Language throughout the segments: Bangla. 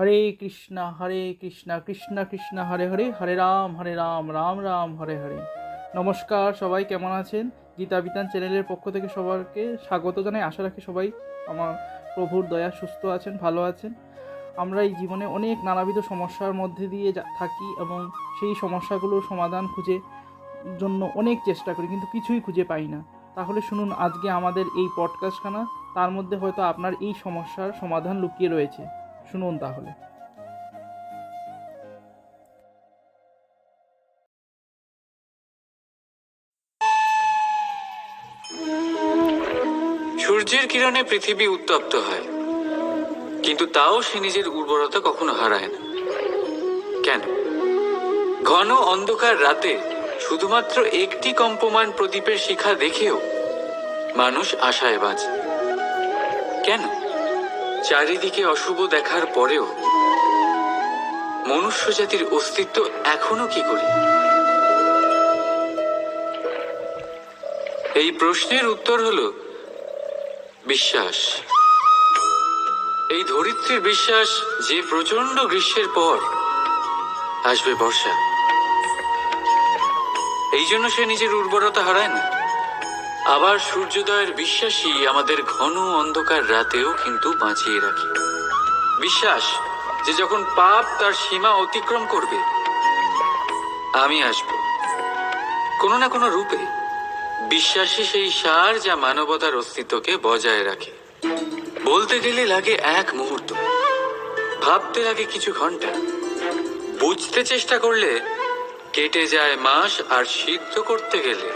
হরে কৃষ্ণ হরে কৃষ্ণ কৃষ্ণ কৃষ্ণ, হরে হরে হরে রাম হরে রাম রাম রাম, হরে হরে। নমস্কার সবাই, কেমন আছেন? গীতা বিতান চ্যানেলের পক্ষ থেকে সবাইকে স্বাগত জানাই। আশা রাখি সবাই আমার প্রভুর দয়া সুস্থ আছেন, ভালো আছেন। আমরা এই জীবনে অনেক নানাবিধ সমস্যার মধ্যে দিয়ে থাকি এবং সেই সমস্যাগুলোর সমাধান খুঁজে জন্য অনেক চেষ্টা করি, কিন্তু কিছুই খুঁজে পাই না। তাহলে শুনুন, আজকে আমাদের এই পডকাস্টখানা তার মধ্যে হয়তো আপনার এই সমস্যার সমাধান লুকিয়ে রয়েছে। শুনুন তাহলে। সূর্যের কিরণে পৃথিবী উত্তপ্ত হয়, কিন্তু তাও সে নিজের উর্বরতা কখনো হারায় না। কেন? ঘন অন্ধকার রাতে শুধুমাত্র একটি কম্পমান প্রদীপের শিখা দেখেও মানুষ আশায় বাঁচে কেন? চারিদিকে অশুভ দেখার পরেও মনুষ্য জাতির অস্তিত্ব এখনও কি করি? এই প্রশ্নের উত্তর হলো বিশ্বাস। এই ধরিত্রীর বিশ্বাস যে প্রচণ্ড গ্রীষ্মের পর আসবে বর্ষা। এই জন্য সে নিজের উর্বরতা হারায় না। আবার সূর্যোদয়ের বিশ্বাসই আমাদের ঘন অন্ধকার রাতেও কিন্তু বাঁচিয়ে রাখে। বিশ্বাস, যে যখন পাপ তার সীমা অতিক্রম করবে, আমি আসব। কোনো না কোনো রূপে বিশ্বাসী সেই সার যা মানবতার অস্তিত্বকে বজায় রাখে। বলতে গেলে লাগে এক মুহূর্ত, ভাবতে লাগে কিছু ঘণ্টা। বুঝতে চেষ্টা করলে, কেটে যায় মাস আর সিদ্ধ করতে গেলে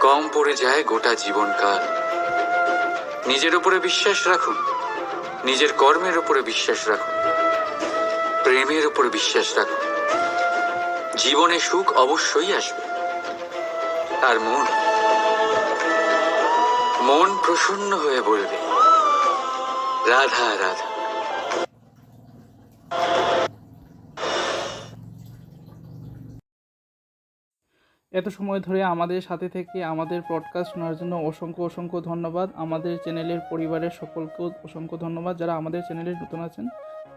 কম পড়ে যায় গোটা জীবনকাল। নিজের উপরে বিশ্বাস রাখুন, নিজের কর্মের উপরে বিশ্বাস রাখুন, প্রেমের উপরে বিশ্বাস রাখুন। জীবনে সুখ অবশ্যই আসবে। আর মন মন প্রসন্ন হয়ে বলবে, রাধা রাধা। এত সময় ধরে আমাদের সাথে থেকে আমাদের পডকাস্ট শোনার জন্য অসংখ্য অসংখ্য ধন্যবাদ। আমাদের চ্যানেলের পরিবারের সকলকেও অসংখ্য ধন্যবাদ। যারা আমাদের চ্যানেলে নতুন আছেন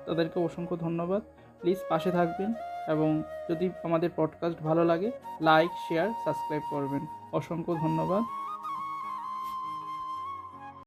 তাদেরকে অসংখ্য ধন্যবাদ। প্লিজ পাশে থাকবেন এবং যদি আমাদের পডকাস্ট ভালো লাগে লাইক শেয়ার সাবস্ক্রাইব করবেন। অসংখ্য ধন্যবাদ।